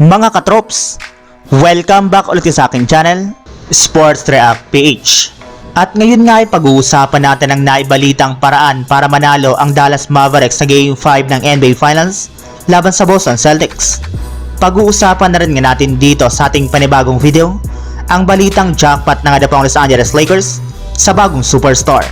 Mga katrops, welcome back ulit sa aking channel, Sports React PH. At ngayon nga ay pag-uusapan natin ang naibalitang paraan para manalo ang Dallas Mavericks sa Game 5 ng NBA Finals laban sa Boston Celtics. Pag-uusapan na rin nga natin dito sa ating panibagong video ang balitang jackpot ng adapang Los Angeles Lakers sa bagong superstar.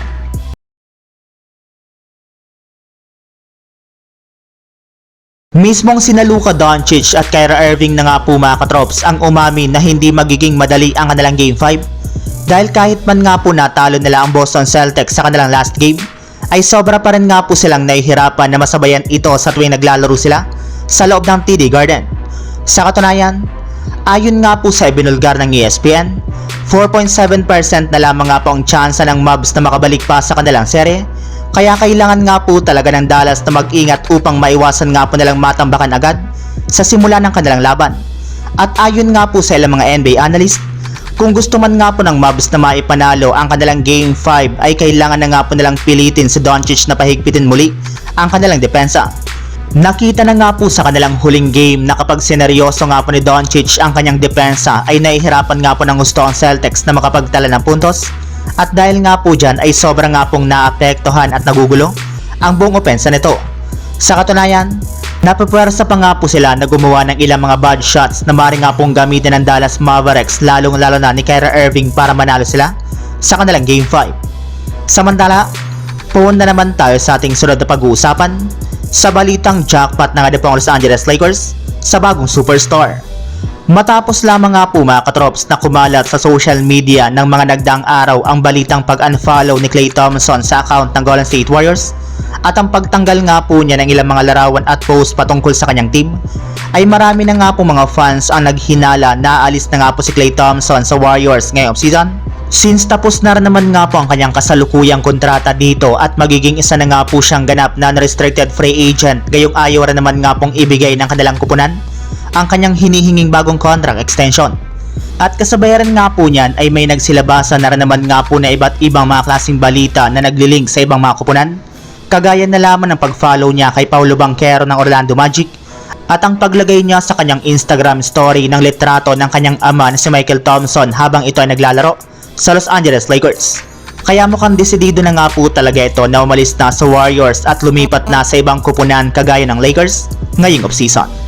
Mismong sina Luka Doncic at Kyra Irving na nga po mga katrops ang umami na hindi magiging madali ang kanilang Game 5 dahil kahit man nga po natalo nila ang Boston Celtics sa kanilang last game ay sobra pa rin nga po silang nahihirapan na masabayan ito sa tuwing naglalaro sila sa loob ng TD Garden. Sa katunayan, ayon nga po sa ibinulgar ng ESPN, 4.7% na lamang nga po ang tsansa ng Mavs na makabalik pa sa kanilang serye kaya kailangan nga po talaga ng Dallas na mag-ingat upang maiwasan nga po nilang matambakan agad sa simula ng kanilang laban. At ayon nga po sa ilang mga NBA analyst, kung gusto man nga po ng Mavs na maipanalo ang kanilang Game 5 ay kailangan na nga po nilang pilitin si Doncic na pahigpitin muli ang kanilang depensa. Nakita na nga po sa kanilang huling game na kapag sineryoso nga po ni Doncic ang kanyang depensa ay nahihirapan nga po ng gusto ang Celtics na makapagtala ng puntos at dahil nga po dyan ay sobrang nga pong naapektuhan at nagugulo ang buong opensa nito. Sa katunayan, napapwersa pa nga po sila na gumawa ng ilang mga bad shots na maaaring nga pong gamitin ng Dallas Mavericks lalong lalo na ni Kyra Irving para manalo sila sa kanilang Game 5. Samantala, puwan na naman tayo sa ating sunod na pag-uusapan sa balitang jackpot ng adipong Los Angeles Lakers sa bagong superstar. Matapos lamang nga po mga katrops na kumalat sa social media ng mga nagdaang araw ang balitang pag-unfollow ni Klay Thompson sa account ng Golden State Warriors at ang pagtanggal nga po niya ng ilang mga larawan at post patungkol sa kanyang team ay marami na nga po mga fans ang naghinala na aalis na nga po si Klay Thompson sa Warriors ngayong season. Since tapos na naman nga po ang kanyang kasalukuyang kontrata dito at magiging isa na nga po siyang ganap na unrestricted free agent gayong ayaw rin naman nga pong ibigay ng kanilang kupunan ang kanyang hinihinging bagong contract extension. At kasabayan nga po niyan ay may nagsilabasa na naman nga po na iba't ibang mga klaseng balita na naglilink sa ibang mga kupunan kagaya na lamang ng pag-follow niya kay Paulo Banquero ng Orlando Magic at ang paglagay niya sa kanyang Instagram story ng litrato ng kanyang ama na si Michael Thompson habang ito ay naglalaro sa Los Angeles Lakers. Kaya mukhang desidido na nga po talaga ito na umalis na sa Warriors at lumipat na sa ibang kupunan kagaya ng Lakers ngayong offseason.